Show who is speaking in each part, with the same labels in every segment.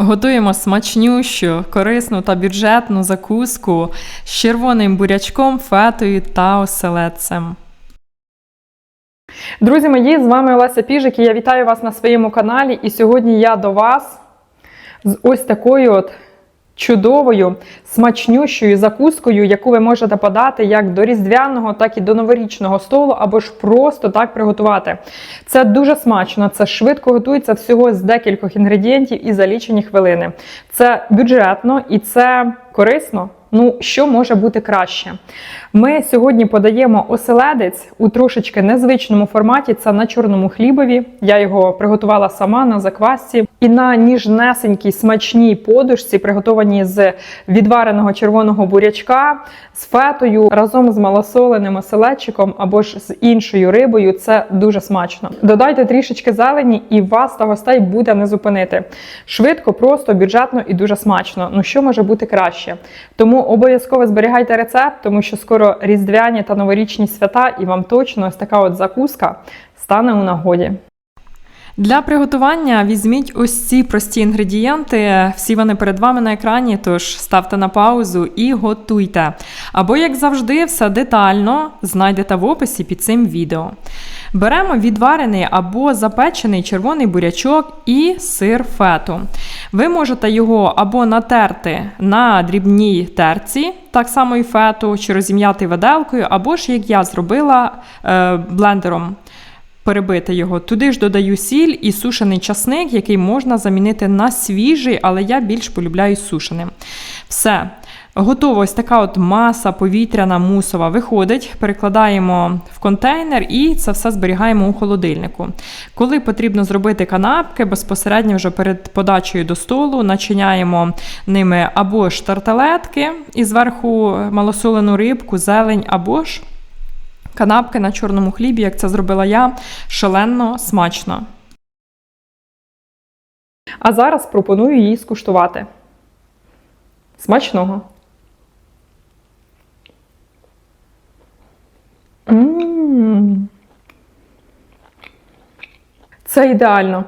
Speaker 1: Готуємо смачнющу, корисну та бюджетну закуску з червоним бурячком, фетою та оселедцем.
Speaker 2: Друзі мої, з вами Олеся Піжик і я вітаю вас на своєму каналі. І сьогодні я до вас з ось такою от чудовою, смачнющою закускою, яку ви можете подати як до різдвяного, так і до новорічного столу, або ж просто так приготувати. Це дуже смачно, це швидко готується всього з декількох інгредієнтів і за лічені хвилини. Це бюджетно і це корисно. Ну, що може бути краще? Ми сьогодні подаємо оселедець у трошечки незвичному форматі. Це на чорному хлібові. Я його приготувала сама на заквасці. І на ніжнесенькій смачній подушці, приготованій з відвареного червоного бурячка, з фетою разом з малосоленим оселедчиком або ж з іншою рибою. Це дуже смачно. Додайте трішечки зелені, і вас та гостей буде не зупинити. Швидко, просто, бюджетно і дуже смачно. Ну що може бути краще? Тому обов'язково зберігайте рецепт, тому що скоро різдвяні та новорічні свята, і вам точно ось така от закуска стане у нагоді.
Speaker 1: Для приготування візьміть ось ці прості інгредієнти. Всі вони перед вами на екрані, тож ставте на паузу і готуйте. Або, як завжди, все детально знайдете в описі під цим відео. Беремо відварений або запечений червоний бурячок і сир фету. Ви можете його або натерти на дрібній терці, так само і фету, чи розім'яти виделкою, або ж, як я зробила е, блендером перебити його. Туди ж додаю сіль і сушений часник, який можна замінити на свіжий, але я більш полюбляю сушеним. Все. Готова ось така от маса повітряна мусова виходить, перекладаємо в контейнер і це все зберігаємо у холодильнику. Коли потрібно зробити канапки, безпосередньо вже перед подачею до столу начиняємо ними або ж тарталетки і зверху малосолену рибку, зелень, або ж канапки на чорному хлібі, як це зробила я, шалено смачно.
Speaker 2: А зараз пропоную її скуштувати. Смачного! Це ідеально.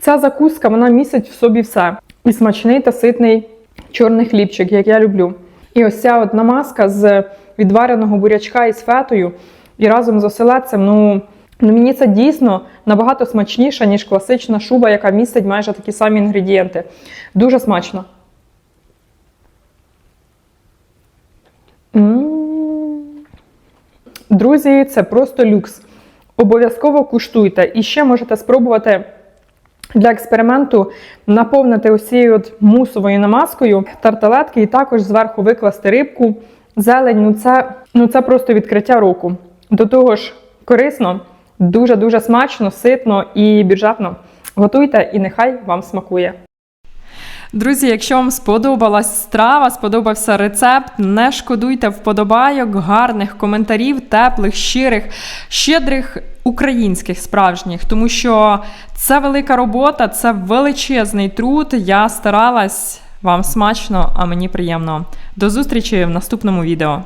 Speaker 2: Ця закуска вона містить в собі все. І смачний та ситний чорний хлібчик, як я люблю. І ось ця от намазка з відвареного бурячка із фетою і разом з оселедцем. Ну, ну мені це дійсно набагато смачніше, ніж класична шуба, яка містить майже такі самі інгредієнти. Дуже смачно. Друзі, це просто люкс. Обов'язково куштуйте. І ще можете спробувати для експерименту наповнити от мусовою намазкою тарталетки і також зверху викласти рибку, зелень. Ну це, ну це просто відкриття року. До того ж, корисно, дуже-дуже смачно, ситно і бюджетно. Готуйте і нехай вам смакує.
Speaker 1: Друзі, якщо вам сподобалась страва, сподобався рецепт, не шкодуйте вподобайок, гарних коментарів, теплих, щирих, щедрих українських справжніх, тому що це велика робота, це величезний труд. Я старалась вам смачно, а мені приємно. До зустрічі в наступному відео.